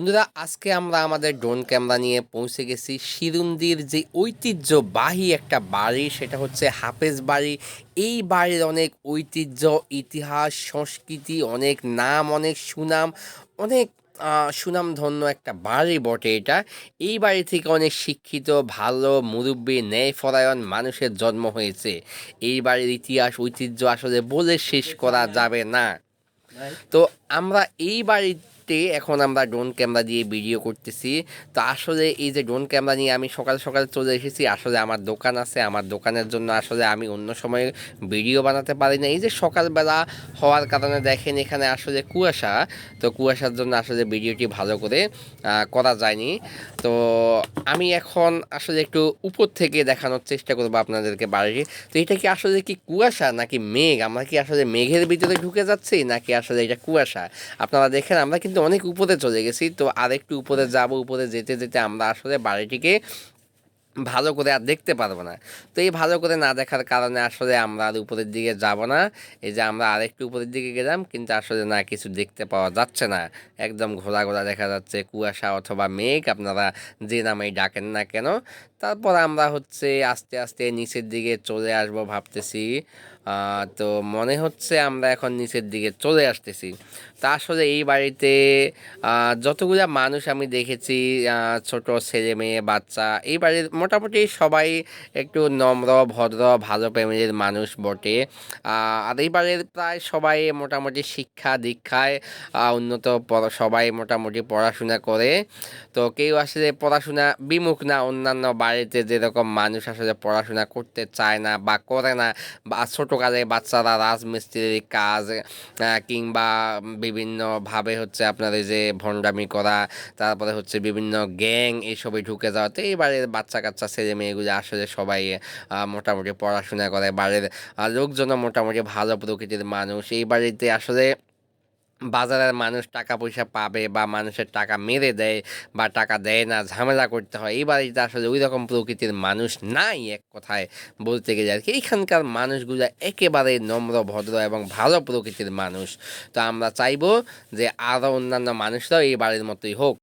বন্ধুরা আজকে আমরা আমাদের ড্রোন ক্যামেরা নিয়ে পৌঁছে গেছি শিরুন্দির যে ঐতিহ্যবাহী একটা বাড়ি সেটা হচ্ছে হাফেজ বাড়ি। এই বাড়ির অনেক ঐতিহ্য ইতিহাস সংস্কৃতি অনেক নাম অনেক সুনাম অনেক সুনামধন্য একটা বাড়ি বটে এটা। এই বাড়ি থেকে অনেক শিক্ষিত ভালো মুরব্বী ন্যায়পরায়ণ মানুষের জন্ম হয়েছে। এই বাড়ির ইতিহাস ঐতিহ্য আসলে বলে শেষ করা যাবে না। তো আমরা এই বাড়িতে এখন আমরা ড্রোন ক্যামেরা দিয়ে ভিডিও করতেছি। তো আসলে এই যে ড্রোন ক্যামেরা নিয়ে আমি সকাল সকাল চলে এসেছি, আসলে আমার দোকান আছে। আমার দোকানের জন্য আসলে আমি অন্য সময় ভিডিও বানাতে পারি না। এই যে সকালবেলা হওয়ার কারণে দেখেন এখানে আসলে কুয়াশা। তো কুয়াশার জন্য আসলে ভিডিওটি ভালো করে করা যায়নি। তো আমি এখন আসলে একটু উপর থেকে দেখানোর চেষ্টা করব আপনাদেরকে বাড়িটি তো এটা কি আসলে কি কুয়াশা নাকি মেঘ? আমরা কি আসলে মেঘের ভিতরে ঢুকে যাচ্ছি নাকি আসলে এটা কুয়াশা? আপনারা দেখেন, আমরা কিন্তু অনেক উপরে চলে গেছি। তো আরেকটু উপরে যাব উপরে যেতে যেতে আমরা আসলে বাড়িটিকে ভালো করে আর দেখতে পারব না। তো এই ভালো করে না দেখার কারণে আসলে আমরা আর উপরের দিকে যাব না। এই যে আমরা আরেকটু উপরের দিকে গেলাম, কিন্তু আসলে না কিছু দেখতে পাওয়া যাচ্ছে না। একদম ঘোলা ঘোলা দেখা যাচ্ছে কুয়াশা অথবা মেঘ, আপনারা যে নামেই ডাকেন না কেন। তারপর আমরা হচ্ছে আস্তে আস্তে নিচের দিকে চলে আসব ভাবতেছি। তো মনে হচ্ছে আমরা এখন নিচের দিকে চলে আসতেছি। তা আসলে এই বাড়িতে যতগুলা মানুষ আমি দেখেছি ছোট ছেলে মেয়ে, বাচ্চা, এই বাড়ির মোটামুটি সবাই একটু নম্র, ভদ্র, ভালো ফ্যামিলির মানুষ বটে। আর এই বাড়ির প্রায় সবাই মোটামুটি শিক্ষা দীক্ষায় উন্নত সবাই মোটামুটি পড়াশোনা করে। তো কেউ আসলে পড়াশোনা বিমুখ না, অন্যান্য বাড়িতে যেরকম মানুষ আসলে পড়াশোনা করতে চায় না বা করে না, বা ছোটোকালে বাচ্চারা রাজমিস্ত্রির কাজ কিংবা বিভিন্নভাবে হচ্ছে আপনার এই যে ভণ্ডামি করা, তারপরে হচ্ছে বিভিন্ন গ্যাং এইসবে ঢুকে যাওয়াতে এই বাড়ির বাচ্চা কাচ্চা ছেলে মেয়েগুলো আসলে সবাই মোটামুটি পড়াশোনা করে। বাড়ির লোকজনও মোটামুটি ভালো প্রকৃতির মানুষ। এই বাড়িতে আসলে বাজারের মানুষ টাকা পয়সা পাবে বা মানুষের টাকা মেরে দেয় বা টাকা দেয় না, ঝামেলা করতে হয়। এই বাড়িতে আসলে ওই রকম প্রকৃতির মানুষ নাই এক কথায় বলতে গেলে আর কি। এইখানকার মানুষগুলো একেবারে নম্র, ভদ্র এবং ভালো প্রকৃতির মানুষ। তো আমরা চাইব যে আরও অন্যান্য মানুষরাও এই বাড়ির মতোই হোক।